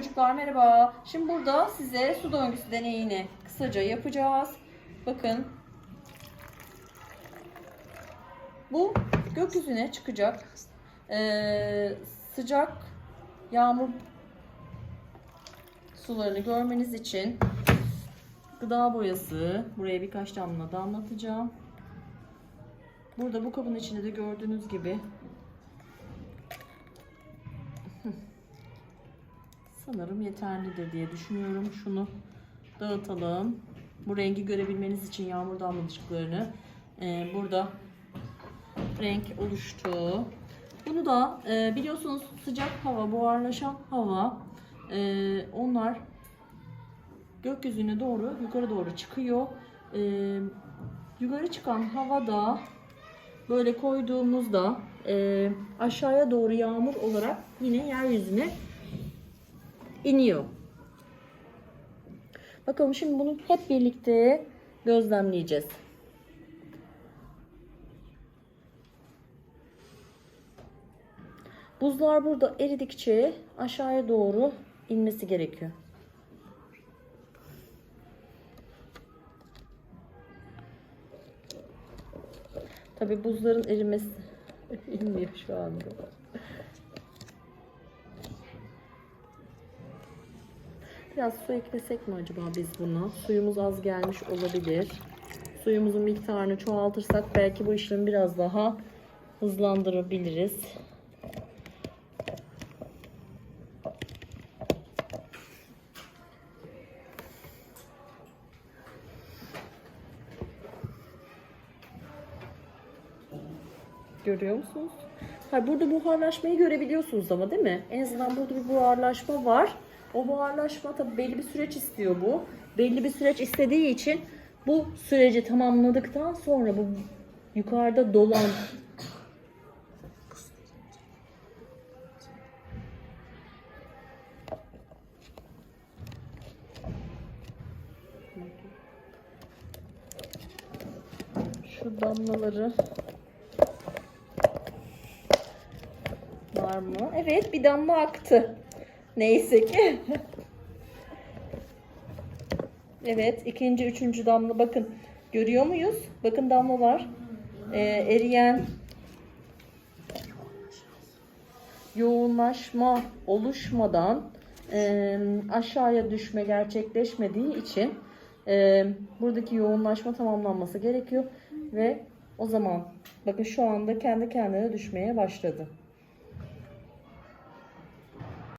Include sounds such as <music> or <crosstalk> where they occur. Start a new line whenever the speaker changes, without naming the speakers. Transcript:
çocuklar merhaba. Şimdi burada size su döngüsü deneyini kısaca yapacağız. Bakın. Bu gökyüzüne çıkacak. Ee, sıcak yağmur sularını görmeniz için gıda boyası buraya birkaç damla damlatacağım. Burada bu kabın içinde de gördüğünüz gibi sanırım yeterlidir diye düşünüyorum. Şunu dağıtalım. Bu rengi görebilmeniz için yağmur damlacıklarını e, burada renk oluştu. Bunu da e, biliyorsunuz sıcak hava, buharlaşan hava e, onlar gökyüzüne doğru yukarı doğru çıkıyor. E, yukarı çıkan hava da böyle koyduğumuzda e, aşağıya doğru yağmur olarak yine yeryüzüne iniyor. Bakalım şimdi bunu hep birlikte gözlemleyeceğiz. Buzlar burada eridikçe aşağıya doğru inmesi gerekiyor. Tabi buzların erimesi <laughs> inmiyor şu anda. Biraz su eklesek mi acaba biz buna? Suyumuz az gelmiş olabilir. Suyumuzun miktarını çoğaltırsak belki bu işlemi biraz daha hızlandırabiliriz. Görüyor musunuz? Ha, burada buharlaşmayı görebiliyorsunuz ama değil mi? En azından burada bir buharlaşma var. O buharlaşma tabii belli bir süreç istiyor bu. Belli bir süreç istediği için bu süreci tamamladıktan sonra bu yukarıda dolan şu damlaları var mı? Evet bir damla aktı. Neyse ki. evet ikinci üçüncü damla bakın. Görüyor muyuz? Bakın damlalar. Ee, eriyen yoğunlaşma oluşmadan e, aşağıya düşme gerçekleşmediği için e, buradaki yoğunlaşma tamamlanması gerekiyor ve o zaman bakın şu anda kendi kendine düşmeye başladı.